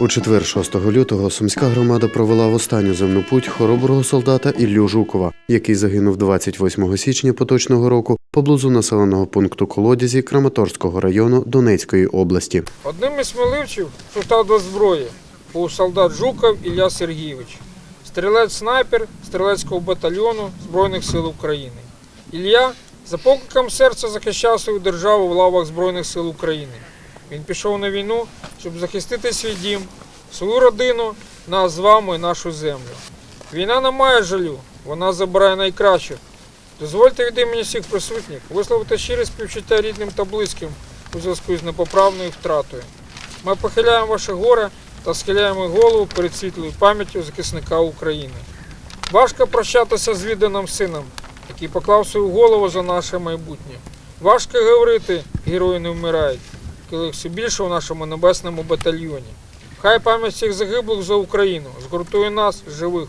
У четвер, 6 лютого, сумська громада провела в останню земну путь хороброго солдата Іллю Жукова, який загинув 28 січня поточного року поблизу населеного пункту Колодязі Краматорського району Донецької області. Одним із сміливців, що став до зброї, був солдат Жуков Ілля Сергійович, стрілець-снайпер стрілецького батальйону Збройних сил України. Ілля за покликом серця захищав свою державу в лавах Збройних сил України. Він пішов на війну, щоб захистити свій дім, свою родину, нас з вами і нашу землю. Війна не має жалю, вона забирає найкращих. Дозвольте від імені всіх присутніх висловити щире співчуття рідним та близьким у зв'язку з непоправною втратою. Ми похиляємо ваше горе та схиляємо голову перед світлою пам'яттю захисника України. Важко прощатися з відданим сином, який поклав свою голову за наше майбутнє. Важко говорити, герої не вмирають, коли все більше у нашому небесному батальйоні. Хай пам'ять всіх загиблих за Україну згуртує нас, живих,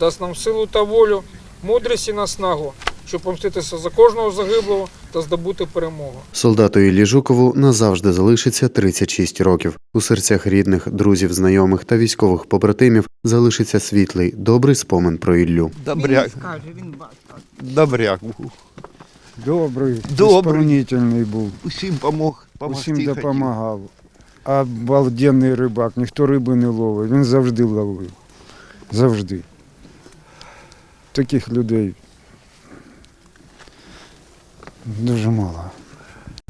дасть нам силу та волю, мудрість і наснагу, щоб помститися за кожного загиблого та здобути перемогу. Солдату Іллі Жукову назавжди залишиться 36 років. У серцях рідних, друзів, знайомих та військових побратимів залишиться світлий, добрий спомин про Іллю. Добряк, Він скаже, він добряк. Добрий, Добрий. був, Усім помог, помогти усім хотів. допомагав. Обалденний рибак, ніхто риби не ловив, він завжди ловив. Завжди. Таких людей дуже мало.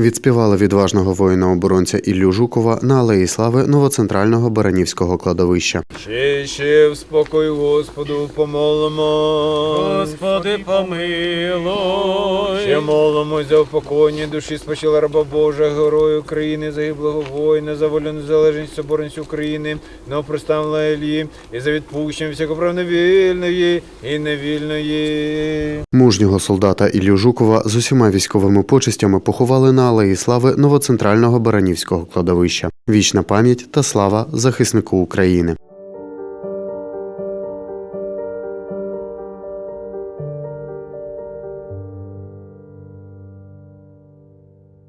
Відспівали відважного воїна-оборонця Іллю Жукова на алеї слави новоцентрального Баранівського кладовища. Ще ще в спокій Господу помолимо. Господи, помилуй. Ще молимось за упокоєння душі спочила раба Божа, герою України, загиблого воїна, за волю незалежність соборність України, новоприставленого Іллі, і за відпущення всякоправновільної і невільної. Мужнього солдата Іллю Жукова з усіма військовими почестями поховали алеї слави новоцентрального Баранівського кладовища. Вічна пам'ять та слава захиснику України.